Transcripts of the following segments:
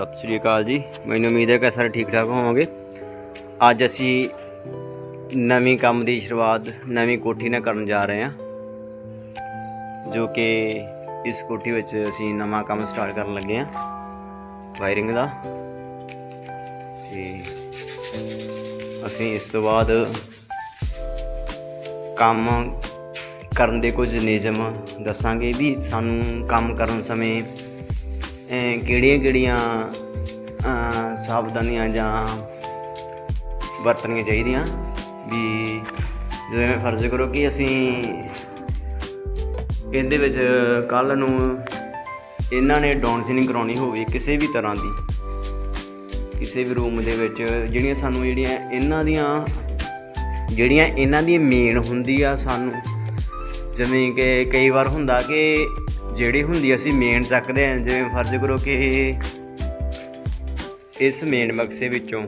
ਸਤਿ ਸ੍ਰੀ ਅਕਾਲ ਜੀ। ਮੈਨੂੰ ਉਮੀਦ ਹੈ ਕਿ ਸਾਰੇ ਠੀਕ ਠਾਕ ਹੋਵੋਗੇ। ਅੱਜ ਅਸੀਂ ਨਵੀਂ ਕੰਮ ਦੀ ਸ਼ੁਰੂਆਤ, ਨਵੀਂ ਕੋਠੀ ਨਾਲ ਕਰਨ ਜਾ ਰਹੇ ਹਾਂ। ਜੋ ਕਿ ਇਸ ਕੋਠੀ ਵਿੱਚ ਅਸੀਂ ਨਵਾਂ ਕੰਮ ਸਟਾਰਟ ਕਰਨ ਲੱਗੇ ਹਾਂ। ਵਾਇਰਿੰਗ ਦਾ। ਤੇ ਅਸੀਂ ਇਸ ਤੋਂ ਬਾਅਦ ਕੰਮ ਕਰਨ ਦੇ ਕੁਝ ਨਿਯਮ ਦੱਸਾਂਗੇ ਵੀ ਸਾਨੂੰ ਕੰਮ ਕਰਨ ਸਮੇਂ ਕਿਹੜੀਆਂ ਕਿਹੜੀਆਂ ਸਾਵਧਾਨੀਆਂ ਜਾਂ ਵਰਤਣੀਆਂ ਚਾਹੀਦੀਆਂ ਵੀ ਜਿਵੇਂ ਫਰਜ਼ ਕਰੋ ਕਿ ਅਸੀਂ ਇਹਦੇ ਵਿੱਚ ਕੱਲ ਨੂੰ ਇਹਨਾਂ ਨੇ ਡਾਊਨ ਸੀਲਿੰਗ ਕਰਾਉਣੀ ਹੋਵੇ ਕਿਸੇ ਵੀ ਤਰ੍ਹਾਂ ਦੀ, ਕਿਸੇ ਵੀ ਰੂਮ ਦੇ ਵਿੱਚ, ਜਿਹੜੀਆਂ ਸਾਨੂੰ ਜਿਹੜੀਆਂ ਇਹਨਾਂ ਦੀਆਂ, ਜਿਹੜੀਆਂ ਇਹਨਾਂ ਦੀ ਮੇਨ ਹੁੰਦੀ ਆ ਸਾਨੂੰ, ਜਿਵੇਂ ਕਿ ਕਈ ਵਾਰ ਹੁੰਦਾ ਕਿ ਜਿਹੜੀ ਹੁੰਦੀ ਅਸੀਂ ਮੇਨ ਚੱਕਦੇ ਹਾਂ ਜਿਵੇਂ ਫਰਜ਼ ਕਰੋ ਕਿ ਇਸ ਮੇਨ ਬਕਸੇ ਵਿੱਚੋਂ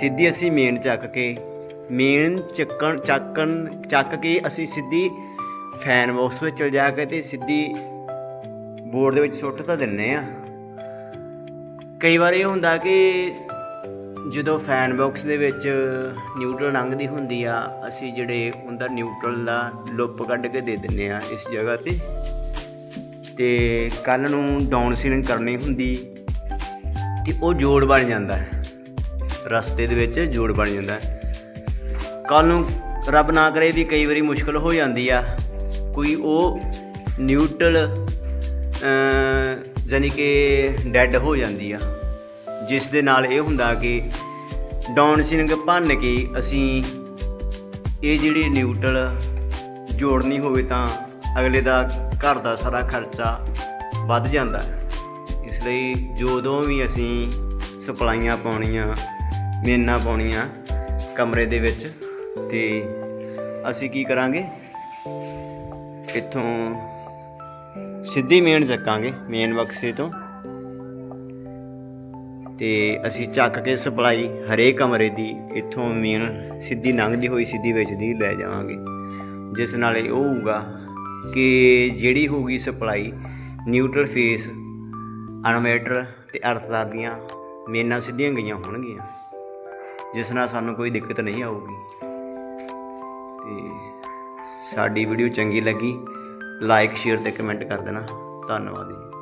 ਸਿੱਧੀ ਅਸੀਂ ਮੇਨ ਚੱਕ ਕੇ ਮੇਨ ਚੱਕਣ ਚੱਕਣ, ਚੱਕ ਕੇ ਅਸੀਂ ਸਿੱਧੀ ਫੈਨ ਬਾਕਸ ਵਿੱਚ ਚਲ ਜਾ ਕੇ ਤੇ ਸਿੱਧੀ ਬੋਰਡ ਦੇ ਵਿੱਚ ਸੁੱਟ ਤਾਂ ਦਿੰਨੇ ਆ। ਕਈ ਵਾਰ ਇਹ ਹੁੰਦਾ ਕਿ ਜਦੋਂ ਫੈਨ ਬਾਕਸ ਦੇ ਵਿੱਚ ਨਿਊਟਰਲ ਲੰਘਦੀ ਹੁੰਦੀ ਆ, ਅਸੀਂ ਜਿਹੜੇ ਉਹਦਾ ਨਿਊਟਰਲ ਦਾ ਲੁੱਪ ਕੱਢ ਕੇ ਦੇ ਦਿੰਨੇ ਆ ਇਸ ਜਗ੍ਹਾ ਤੇ। ਤੇ ਕੱਲ ਨੂੰ ਡਾਊਨ ਸੀਲਿੰਗ ਕਰਨੀ ਹੁੰਦੀ ਤੇ ਉਹ ਜੋੜ ਬਣ ਜਾਂਦਾ ਹੈ। ਰਸਤੇ ਦੇ ਵਿੱਚ ਜੋੜ ਬਣ ਜਾਂਦਾ ਹੈ। ਕੱਲ ਨੂੰ ਰੱਬ ਨਾ ਕਰੇ ਵੀ ਕਈ ਵਾਰੀ ਮੁਸ਼ਕਲ ਹੋ ਜਾਂਦੀ ਆ। ਕੋਈ ਉਹ ਨਿਊਟਰਲ ਜਾਨੀ ਕਿ ਡੈੱਡ ਹੋ ਜਾਂਦੀ ਆ। ਜਿਸ ਦੇ ਨਾਲ ਇਹ ਹੁੰਦਾ ਕਿ ਡਾਊਨ ਸੀਲਿੰਗ ਭੰਨ ਕੇ ਅਸੀਂ ਇਹ ਜਿਹੜੀ ਨਿਊਟਰਲ ਜੋੜਨੀ ਹੋਵੇ ਤਾਂ ਅਗਲੇ ਦਾ ਘਰ ਦਾ ਸਾਰਾ ਖਰਚਾ ਵੱਧ ਜਾਂਦਾ ਹੈ। ਇਸ ਲਈ ਜਦੋਂ ਵੀ ਅਸੀਂ ਸਪਲਾਈਆਂ ਪਾਉਣੀਆਂ ਮੇਨਾਂ ਪਾਉਣੀਆਂ ਕਮਰੇ ਦੇ ਵਿੱਚ, ਤੇ ਅਸੀਂ ਕੀ ਕਰਾਂਗੇ? ਇੱਥੋਂ ਸਿੱਧੀ ਮੇਨ ਚੱਕਾਂਗੇ, ਮੇਨ ਬਕਸੇ ਤੋਂ। ਤੇ ਅਸੀਂ ਚੱਕ ਕੇ ਸਪਲਾਈ ਹਰੇਕ ਕਮਰੇ ਦੀ, ਇੱਥੋਂ ਮੇਨ ਸਿੱਧੀ ਲੰਘਦੀ ਹੋਈ ਸਿੱਧੀ ਵਿੱਚ ਦੀ ਲੈ ਜਾਵਾਂਗੇ। ਜਿਸ ਨਾਲ ਇਹ ਹੋਊਗਾ ਕਿ ਜਿਹੜੀ ਹੋਊਗੀ ਸਪਲਾਈ ਨਿਊਟਰਲ ਫੇਸ ਅਨਵੇਟਰ ਤੇ ਅਰਥਦਾਰ ਦੀਆਂ ਮੇਨਾਂ ਸਿੱਧੀਆਂ ਗਈਆਂ ਹੋਣਗੀਆਂ। ਜਿਸ ਨਾਲ ਸਾਨੂੰ ਕੋਈ ਦਿੱਕਤ ਨਹੀਂ ਆਊਗੀ। ਤੇ ਸਾਡੀ ਵੀਡੀਓ ਚੰਗੀ ਲੱਗੀ ਲਾਈਕ ਸ਼ੇਅਰ ਤੇ ਕਮੈਂਟ ਕਰ ਦੇਣਾ। ਧੰਨਵਾਦ ਜੀ।